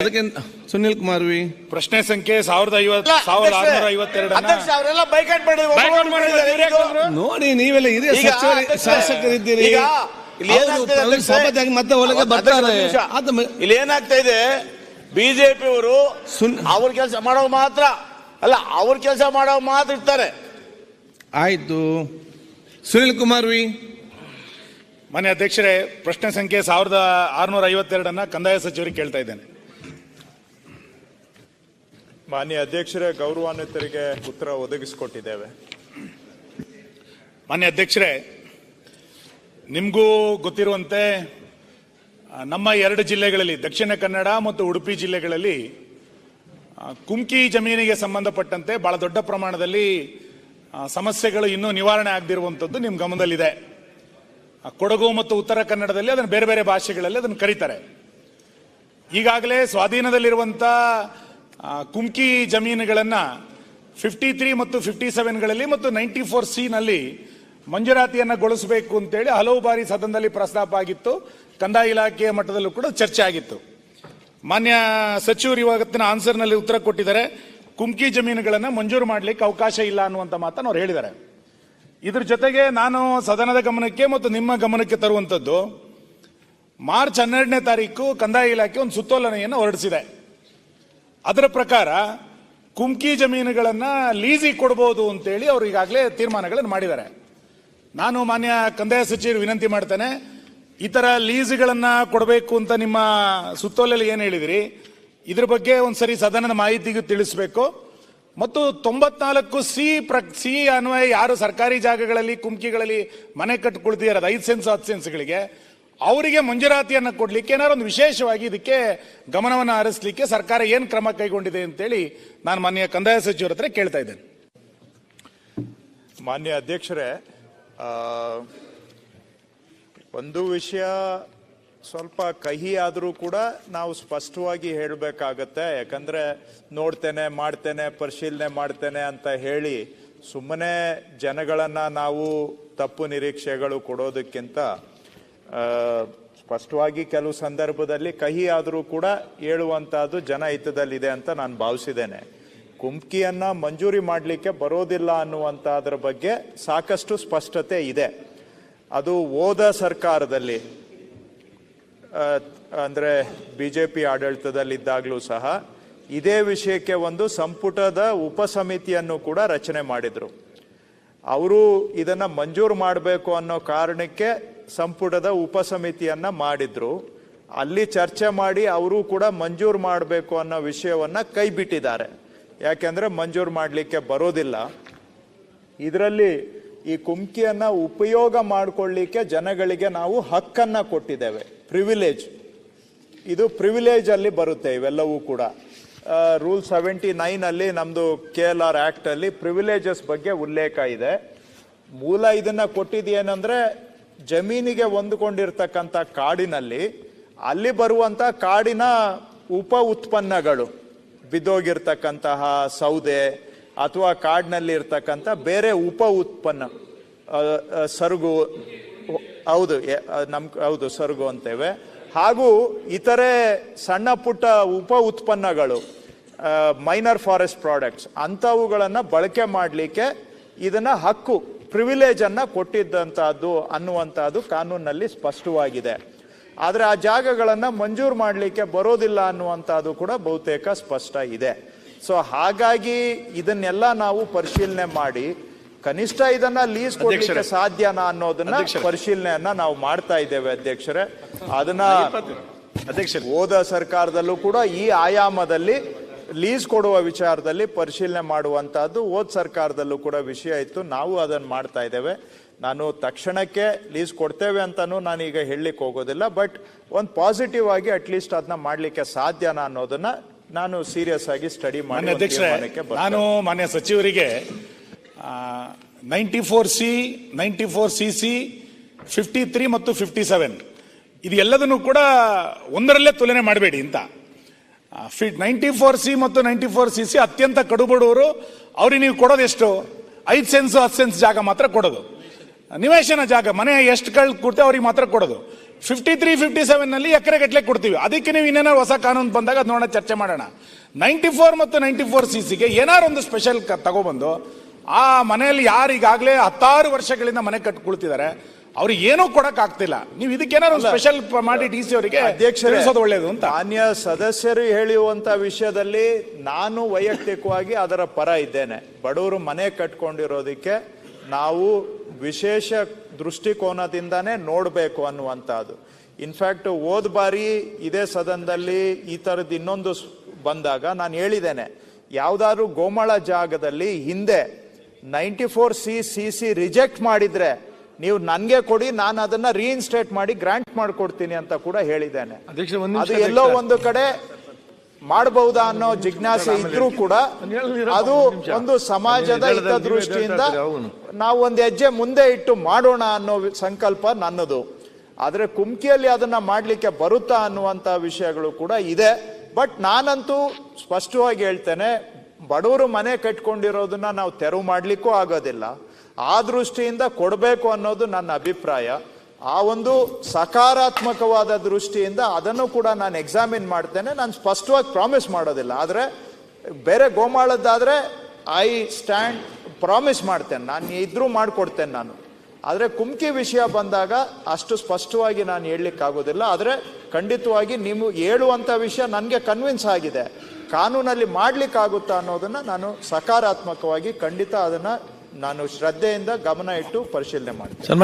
ಅದಕ್ಕೆ ಸುನಿಲ್ ಕುಮಾರ್ ವಿ? ಪ್ರಶ್ನೆ ಸಂಖ್ಯೆ ಸಾವಿರದ ಐವತ್ತು ಸಾವಿರದ ಆರುನೂರ ಐವತ್ತೆರಡನ್ನ ಅಧ್ಯಕ್ಷ ಅವರೆಲ್ಲ ಬೈಕಾಟ್ ಮಾಡಿದ್ರು. Boycott ಮಾಡಿದ್ದಾರೆ, ಇವ್ರು ಯಾಕೆ ಬಂದ್ರು? ನೋಡಿ ನೀವೆಲ್ಲ ಹಿರಿಯ ಈಗ ಅಧ್ಯಕ್ಷ, ಶಾಸಕರಿದ್ದೀರಿ. ಈಗ ಇಲ್ಲಿ ಅವರು ಏನಾಗ್ತಿದೆ ಪ್ರವೀಣ್ ಅಧ್ಯಕ್ಷ? ಸಭಾತ್ಯಾಗಿ ಮತ್ತೆ ಒಳಗೆ ಅಧ್ಯಕ್ಷ, ಬರ್ತಾರೆ. ಒಂದು ನಿಮಿಷ. ಅದು ಮ- ಇಲ್ಲಿ ಏನಾಗ್ತಾ ಇದೆ ಬಿಜೆಪಿ ಅವರು ಸುನ್- ಅವ್ರ ಕೆಲಸ ಮಾಡೋ ಮಾತ್ರ. ಅಲ್ಲ ಅವ್ರ ಕೆಲಸ ಮಾಡೋ ಮಾತ್ರ ಇರ್ತಾರೆ. ಆಯ್ತು. ಸುನಿಲ್ ಕುಮಾರ್ ವಿ? ಮನೆ ಅಧ್ಯಕ್ಷರೇ ಪ್ರಶ್ನೆ ಸಂಖ್ಯೆ ಸಾವಿರದ ಆರುನೂರ ಐವತ್ತೆರಡನ್ನ ಕಂದಾಯ ಸಚಿವರಿಗೆ ಕೇಳ್ತಾ ಇದ್ದೇನೆ. ಮಾನ್ಯ ಅಧ್ಯಕ್ಷರೇ, ಗೌರವಾನ್ವಿತರಿಗೆ ಉತ್ತರ ಒದಗಿಸಿಕೊಟ್ಟಿದ್ದೇವೆ. ಮಾನ್ಯ ಅಧ್ಯಕ್ಷರೇ, ನಿಮಗೂ ಗೊತ್ತಿರುವಂತೆ ನಮ್ಮ ಎರಡು ಜಿಲ್ಲೆಗಳಲ್ಲಿ, ದಕ್ಷಿಣ ಕನ್ನಡ ಮತ್ತು ಉಡುಪಿ ಜಿಲ್ಲೆಗಳಲ್ಲಿ ಕುಂಕಿ ಜಮೀನಿಗೆ ಸಂಬಂಧಪಟ್ಟಂತೆ ಬಹಳ ದೊಡ್ಡ ಪ್ರಮಾಣದಲ್ಲಿ ಸಮಸ್ಯೆಗಳು ಇನ್ನೂ ನಿವಾರಣೆ ಆಗದಿರುವಂಥದ್ದು ನಿಮ್ಮ ಗಮನದಲ್ಲಿದೆ. ಕೊಡಗು ಮತ್ತು ಉತ್ತರ ಕನ್ನಡದಲ್ಲಿ ಅದನ್ನು ಬೇರೆ ಬೇರೆ ಭಾಷೆಗಳಲ್ಲಿ ಅದನ್ನು ಕರೀತಾರೆ. ಈಗಾಗಲೇ ಸ್ವಾಧೀನದಲ್ಲಿರುವಂಥ ಕುಮ್ಕಿ ಜಮೀನುಗಳನ್ನು ಫಿಫ್ಟಿ ತ್ರೀ ಮತ್ತು ಫಿಫ್ಟಿ ಸೆವೆನ್ಗಳಲ್ಲಿ ಮತ್ತು ನೈಂಟಿ ಫೋರ್ ಸಿ ನಲ್ಲಿ ಮಂಜೂರಾತಿಯನ್ನು ಗೊಳಿಸಬೇಕು ಅಂತೇಳಿ ಹಲವು ಬಾರಿ ಸದನದಲ್ಲಿ ಪ್ರಸ್ತಾಪ ಆಗಿತ್ತು. ಕಂದಾಯ ಇಲಾಖೆಯ ಮಟ್ಟದಲ್ಲೂ ಕೂಡ ಚರ್ಚೆ ಆಗಿತ್ತು. ಮಾನ್ಯ ಸಚಿವರು ಇವತ್ತಿನ ಆನ್ಸರ್ನಲ್ಲಿ ಉತ್ತರ ಕೊಟ್ಟಿದ್ದಾರೆ. ಕುಮ್ಕಿ ಜಮೀನುಗಳನ್ನು ಮಂಜೂರು ಮಾಡಲಿಕ್ಕೆ ಅವಕಾಶ ಇಲ್ಲ ಅನ್ನುವಂಥ ಮಾತನ್ನು ಅವ್ರು ಹೇಳಿದ್ದಾರೆ. ಇದ್ರ ಜೊತೆಗೆ ನಾನು ಸದನದ ಗಮನಕ್ಕೆ ಮತ್ತು ನಿಮ್ಮ ಗಮನಕ್ಕೆ ತರುವಂಥದ್ದು ಮಾರ್ಚ್ ಹನ್ನೆರಡನೇ ತಾರೀಕು ಕಂದಾಯ ಇಲಾಖೆ ಒಂದು ಸುತ್ತೋಲನೆಯನ್ನು ಹೊರಡಿಸಿದೆ. ಅದರ ಪ್ರಕಾರ ಕುಮ್ಕಿ ಜಮೀನುಗಳನ್ನು ಲೀಸಿಗೆ ಕೊಡ್ಬೋದು ಅಂತೇಳಿ ಅವರು ಈಗಾಗಲೇ ತೀರ್ಮಾನಗಳನ್ನು ಮಾಡಿದ್ದಾರೆ. ನಾನು ಮಾನ್ಯ ಕಂದಾಯ ಸಚಿವರು ವಿನಂತಿ ಮಾಡ್ತೇನೆ, ಈ ಥರ ಲೀಸ್ಗಳನ್ನು ಕೊಡಬೇಕು ಅಂತ ನಿಮ್ಮ ಸುತ್ತೋಲೆಯಲ್ಲಿ ಏನು ಹೇಳಿದಿರಿ? ಇದ್ರ ಬಗ್ಗೆ ಒಂದ್ಸರಿ ಸದನದ ಮಾಹಿತಿಗೂ ತಿಳಿಸ್ಬೇಕು. ಮತ್ತು ತೊಂಬತ್ನಾಲ್ಕು ಸಿ ಪ್ರ, ಸಿ ಅನ್ವಯ ಯಾರು ಸರ್ಕಾರಿ ಜಾಗಗಳಲ್ಲಿ, ಕುಮ್ಕಿಗಳಲ್ಲಿ ಮನೆ ಕಟ್ಟಿಕೊಳ್ತಿದ್ದಾರೆ ಐದು ಸೆನ್ಸ್, ಹತ್ತು ಸೆನ್ಸ್ಗಳಿಗೆ. ಅವರಿಗೆ ಮಂಜೂರಾತಿಯನ್ನು ಕೊಡಲಿಕ್ಕೆ ಏನಾದ್ರು ಒಂದು ವಿಶೇಷವಾಗಿ ಇದಕ್ಕೆ ಗಮನವನ್ನು ಹರಿಸಲಿಕ್ಕೆ ಸರ್ಕಾರ ಏನು ಕ್ರಮ ಕೈಗೊಂಡಿದೆ ಅಂತೇಳಿ ನಾನು ಮಾನ್ಯ ಕಂದಾಯ ಸಚಿವರ ಹತ್ರ ಕೇಳ್ತಾ ಇದ್ದೇನೆ. ಮಾನ್ಯ ಅಧ್ಯಕ್ಷರೇ ಒಂದು ವಿಷಯ ಸ್ವಲ್ಪ ಕಹಿ ಆದರೂ ಕೂಡ ನಾವು ಸ್ಪಷ್ಟವಾಗಿ ಹೇಳಬೇಕಾಗತ್ತೆ. ಯಾಕಂದರೆ ನೋಡ್ತೇನೆ, ಮಾಡ್ತೇನೆ, ಪರಿಶೀಲನೆ ಮಾಡ್ತೇನೆ ಅಂತ ಹೇಳಿ ಸುಮ್ಮನೆ ಜನಗಳನ್ನು ನಾವು ತಪ್ಪು ನಿರೀಕ್ಷೆಗಳು ಕೊಡೋದಕ್ಕಿಂತ ಸ್ಪಷ್ಟವಾಗಿ ಕೆಲವು ಸಂದರ್ಭದಲ್ಲಿ ಕಹಿ ಆದರೂ ಕೂಡ ಹೇಳುವಂತಹದ್ದು ಜನ ಹಿತದಲ್ಲಿದೆ ಅಂತ ನಾನು ಭಾವಿಸಿದ್ದೇನೆ. ಕುಮ್ಕಿಯನ್ನ ಮಂಜೂರಿ ಮಾಡಲಿಕ್ಕೆ ಬರೋದಿಲ್ಲ ಅನ್ನುವಂತಹದ್ರ ಬಗ್ಗೆ ಸಾಕಷ್ಟು ಸ್ಪಷ್ಟತೆ ಇದೆ. ಅದು ಹೋದ ಸರ್ಕಾರದಲ್ಲಿ ಅಂದರೆ ಬಿ ಜೆ ಪಿ ಆಡಳಿತದಲ್ಲಿದ್ದಾಗಲೂ ಸಹ ಇದೇ ವಿಷಯಕ್ಕೆ ಒಂದು ಸಂಪುಟದ ಉಪಸಮಿತಿಯನ್ನು ಕೂಡ ರಚನೆ ಮಾಡಿದ್ರು. ಅವರು ಇದನ್ನ ಮಂಜೂರು ಮಾಡಬೇಕು ಅನ್ನೋ ಕಾರಣಕ್ಕೆ ಸಂಪುಟದ ಉಪಸಮಿತಿಯನ್ನು ಮಾಡಿದ್ರು. ಅಲ್ಲಿ ಚರ್ಚೆ ಮಾಡಿ ಅವರು ಕೂಡ ಮಂಜೂರು ಮಾಡಬೇಕು ಅನ್ನೋ ವಿಷಯವನ್ನ ಕೈ ಬಿಟ್ಟಿದ್ದಾರೆ. ಯಾಕೆಂದ್ರೆ ಮಂಜೂರು ಮಾಡಲಿಕ್ಕೆ ಬರೋದಿಲ್ಲ. ಇದರಲ್ಲಿ ಈ ಕುಮ್ಕಿಯನ್ನು ಉಪಯೋಗ ಮಾಡಿಕೊಳ್ಳಿಕ್ಕೆ ಜನಗಳಿಗೆ ನಾವು ಹಕ್ಕನ್ನ ಕೊಟ್ಟಿದ್ದೇವೆ. ಪ್ರಿವಿಲೇಜ್ ಇದು ಪ್ರಿವಿಲೇಜ್ ಅಲ್ಲಿ ಬರುತ್ತೆ ಇವೆಲ್ಲವೂ ಕೂಡ. ರೂಲ್ ಸೆವೆಂಟಿ ನೈನ್ ಅಲ್ಲಿ ನಮ್ದು ಕೆ ಎಲ್ ಆರ್ ಆಕ್ಟ್ ಅಲ್ಲಿ ಪ್ರಿವಿಲೇಜಸ್ ಬಗ್ಗೆ ಉಲ್ಲೇಖ ಇದೆ. ಮೂಲ ಇದನ್ನ ಕೊಟ್ಟಿದ್ದೇನೆಂದ್ರೆ ಜಮೀನಿಗೆ ಹೊಂದಿಕೊಂಡಿರ್ತಕ್ಕಂಥ ಕಾಡಿನಲ್ಲಿ ಅಲ್ಲಿ ಬರುವಂತ ಕಾಡಿನ ಉಪ ಉತ್ಪನ್ನಗಳು, ಬಿದ್ದೋಗಿರ್ತಕ್ಕಂತಹ ಸೌದೆ ಅಥವಾ ಕಾಡಿನಲ್ಲಿ ಇರ್ತಕ್ಕಂಥ ಬೇರೆ ಉಪ ಉತ್ಪನ್ನ ಸರುಗು, ಹೌದು ನಮ್, ಹೌದು, ಸರುಗು ಅಂತೇವೆ. ಹಾಗೂ ಇತರೆ ಸಣ್ಣ ಪುಟ್ಟ ಉಪ ಉತ್ಪನ್ನಗಳು ಮೈನರ್ ಫಾರೆಸ್ಟ್ ಪ್ರಾಡಕ್ಟ್ಸ್, ಅಂಥವುಗಳನ್ನು ಬಳಕೆ ಮಾಡಲಿಕ್ಕೆ ಇದನ್ನ ಹಕ್ಕು ಪ್ರಿವಿಲೇಜ್ ಅನ್ನ ಕೊಟ್ಟಿದ್ದಂತಹದ್ದು ಅನ್ನುವಂತಹದ್ದು ಕಾನೂನಲ್ಲಿ ಸ್ಪಷ್ಟವಾಗಿದೆ. ಆದರೆ ಆ ಜಾಗಗಳನ್ನು ಮಂಜೂರು ಮಾಡಲಿಕ್ಕೆ ಬರೋದಿಲ್ಲ ಅನ್ನುವಂಥದ್ದು ಕೂಡ ಬಹುತೇಕ ಸ್ಪಷ್ಟ ಇದೆ. ಸೊ ಹಾಗಾಗಿ ಇದನ್ನೆಲ್ಲ ನಾವು ಪರಿಶೀಲನೆ ಮಾಡಿ ಕನಿಷ್ಠ ಇದನ್ನ ಲೀಸ್ ಕೊಡ್ಲಿಕ್ಕೆ ಸಾಧ್ಯನಾ ಅನ್ನೋದನ್ನ. ಪರಿಶೀಲನೆಯನ್ನ ನಾವು ಮಾಡ್ತಾ ಇದ್ದೇವೆ ಅಧ್ಯಕ್ಷರೇ. ಅದನ್ನ ಅಧ್ಯಕ್ಷ ಹೋದ ಸರ್ಕಾರದಲ್ಲೂ ಕೂಡ ಈ ಆಯಾಮದಲ್ಲಿ ಲೀಸ್ ಕೊಡುವ ವಿಚಾರದಲ್ಲಿ ಪರಿಶೀಲನೆ ಮಾಡುವಂತಹದ್ದು ಹೋದ ಸರ್ಕಾರದಲ್ಲೂ ಕೂಡ ವಿಷಯ ಇತ್ತು. ನಾವು ಅದನ್ನು ಮಾಡ್ತಾ ಇದ್ದೇವೆ. ನಾನು ತಕ್ಷಣಕ್ಕೆ ಲೀಸ್ ಕೊಡ್ತೇವೆ ಅಂತಲೂ ನಾನು ಈಗ ಹೇಳಲಿಕ್ಕೆ ಹೋಗೋದಿಲ್ಲ ಬಟ್ ಒಂದು ಪಾಸಿಟಿವ್ ಆಗಿ ಅಟ್ಲೀಸ್ಟ್ ಅದನ್ನ ಮಾಡಲಿಕ್ಕೆ ಸಾಧ್ಯನಾ ಅನ್ನೋದನ್ನ ನಾನು ಸೀರಿಯಸ್ ಆಗಿ ಸ್ಟಡಿ ಮಾಡಿ. ನಾನು ಮಾನ್ಯ ಸಚಿವರಿಗೆ ninety four C ninety four C C fifty three ಮತ್ತು ಫಿಫ್ಟಿ ಸೆವೆನ್ ಇದು ಎಲ್ಲದನ್ನು ಕೂಡ ಒಂದರಲ್ಲೇ ತುಲನೆ ಮಾಡಬೇಡಿ ಅಂತ. ನೈಂಟಿ ಫೋರ್ ಸಿ ಮತ್ತು ನೈಂಟಿ ಫೋರ್ ಸಿ ಸಿ ಅತ್ಯಂತ ಕಡುಬಡವರು, ಅವ್ರಿಗೆ ನೀವು ಕೊಡೋದು ಎಷ್ಟು? ಐದು ಸೆನ್ಸ್ ಹತ್ತು ಸೆನ್ಸ್ ಜಾಗ ಮಾತ್ರ ಕೊಡೋದು. ನಿವೇಶನ ಜಾಗ, ಮನೆ ಎಷ್ಟು ಕಳ್ ಕೊಡ್ತೇವೆ ಅವ್ರಿಗೆ ಮಾತ್ರ ಕೊಡೋದು. ಫಿಫ್ಟಿ ತ್ರೀ ಫಿಫ್ಟಿ ಸೆವೆನ್ನಲ್ಲಿ ಎಕರೆ ಗಟ್ಟಲೆ ಕೊಡ್ತೀವಿ. ಅದಕ್ಕೆ ನೀವು ಇನ್ನೇನಾದ್ರು ಹೊಸ ಕಾನೂನು ಬಂದಾಗ ಅದು ನೋಡೋಣ, ಚರ್ಚೆ ಮಾಡೋಣ. ನೈಂಟಿ ಫೋರ್ ಮತ್ತು ನೈಂಟಿ ಫೋರ್ ಸಿ ಸಿಗೆ ಏನಾರು ಒಂದು ಸ್ಪೆಷಲ್ ತಗೊಬಂದು, ಆ ಮನೆಯಲ್ಲಿ ಯಾರು ಈಗಾಗಲೇ ಹತ್ತಾರು ವರ್ಷಗಳಿಂದ ಮನೆ ಕಟ್ಕೊಳ್ತಿದ್ದಾರೆ ಅವ್ರಿಗೆ ಏನೂ ಕೊಡಕ್ ಆಗ್ತಿಲ್ಲ ನೀವು ಇದಕ್ಕೇನಾರು ಒಂದು ಸ್ಪೆಷಲ್ ಮಾಡಿ ಡಿ ಸಿ ಅವರಿಗೆ ಅಧ್ಯಕ್ಷರೇ ಒಳ್ಳೇದು ಅಂತ. ಅನ್ಯ ಸದಸ್ಯರು ಹೇಳುವಂತ ವಿಷಯದಲ್ಲಿ ನಾನು ವೈಯಕ್ತಿಕವಾಗಿ ಅದರ ಪರ ಇದ್ದೇನೆ. ಬಡವರು ಮನೆ ಕಟ್ಕೊಂಡಿರೋದಕ್ಕೆ ನಾವು ವಿಶೇಷ ದೃಷ್ಟಿಕೋನದಿಂದಾನೇ ನೋಡಬೇಕು ಅನ್ನುವಂಥದ್ದು. ಇನ್ಫ್ಯಾಕ್ಟ್ ಹೋದ ಬಾರಿ ಇದೇ ಸದನದಲ್ಲಿ ಈ ಥರದ್ದು ಇನ್ನೊಂದು ಬಂದಾಗ ನಾನು ಹೇಳಿದ್ದೇನೆ ಯಾವ್ದಾದ್ರು ಗೋಮಾಳ ಜಾಗದಲ್ಲಿ ಹಿಂದೆ ninety four C C C reject ಮಾಡಿದ್ರೆ ನೀವು ನನಗೆ ಕೊಡಿ ನಾನು ಅದನ್ನ ರೀಇನ್ಸ್ಟೇಟ್ ಮಾಡಿ ಗ್ರಾಂಟ್ ಮಾಡಿಕೊಡ್ತೀನಿ ಅಂತ ಕೂಡ ಹೇಳಿದ್ದೇನೆ. ಅದು ಎಲ್ಲೋ ಒಂದು ಕಡೆ ಮಾಡಬಹುದಾ ಅನ್ನೋ ಜಿಜ್ಞಾಸೆ ಇದ್ರೂ ಕೂಡ ಅದು ಒಂದು ಸಮಾಜದ ಹಿತದೃಷ್ಟಿಯಿಂದ ನಾವು ಒಂದು ಹೆಜ್ಜೆ ಮುಂದೆ ಇಟ್ಟು ಮಾಡೋಣ ಅನ್ನೋ ಸಂಕಲ್ಪ ನನ್ನದು. ಆದರೆ ಕುಮ್ಕಿಯಲ್ಲಿ ಅದನ್ನ ಮಾಡಲಿಕ್ಕೆ ಬರುತ್ತಾ ಅನ್ನುವಂಥ ವಿಷಯಗಳು ಕೂಡ ಇದೆ. ಬಟ್ ನಾನಂತೂ ಸ್ಪಷ್ಟವಾಗಿ ಹೇಳ್ತೇನೆ ಬಡವರು ಮನೆ ಕಟ್ಕೊಂಡಿರೋದನ್ನ ನಾವು ತೆರವು ಮಾಡಲಿಕ್ಕೂ ಆಗೋದಿಲ್ಲ. ಆ ದೃಷ್ಟಿಯಿಂದ ಕೊಡಬೇಕು ಅನ್ನೋದು ನನ್ನ ಅಭಿಪ್ರಾಯ. ಆ ಒಂದು ಸಕಾರಾತ್ಮಕವಾದ ದೃಷ್ಟಿಯಿಂದ ಅದನ್ನು ಕೂಡ ನಾನು ಎಕ್ಸಾಮಿನ್ ಮಾಡ್ತೇನೆ. ನಾನು ಸ್ಪಷ್ಟವಾಗಿ ಪ್ರಾಮಿಸ್ ಮಾಡೋದಿಲ್ಲ. ಆದರೆ ಬೇರೆ ಗೋಮಾಳದ್ದಾದರೆ ಐ ಸ್ಟ್ಯಾಂಡ್ ಪ್ರಾಮಿಸ್ ಮಾಡ್ತೇನೆ. ನಾನು ಇದ್ರೂ ಮಾಡಿಕೊಡ್ತೇನೆ ನಾನು. ಆದರೆ ಕುಮ್ಕಿ ವಿಷಯ ಬಂದಾಗ ಅಷ್ಟು ಸ್ಪಷ್ಟವಾಗಿ ನಾನು ಹೇಳಲಿಕ್ಕಾಗೋದಿಲ್ಲ. ಆದರೆ ಖಂಡಿತವಾಗಿ ನೀವು ಹೇಳುವಂಥ ವಿಷಯ ನನಗೆ ಕನ್ವಿನ್ಸ್ ಆಗಿದೆ. ಕಾನೂನಲ್ಲಿ ಮಾಡಲಿಕ್ಕಾಗುತ್ತಾ ಅನ್ನೋದನ್ನು ನಾನು ಸಕಾರಾತ್ಮಕವಾಗಿ ಖಂಡಿತ ಅದನ್ನ ನಾನು ಶ್ರದ್ಧೆಯಿಂದ ಗಮನ ಇಟ್ಟು ಪರಿಶೀಲನೆ ಮಾಡ್ತೀನಿ.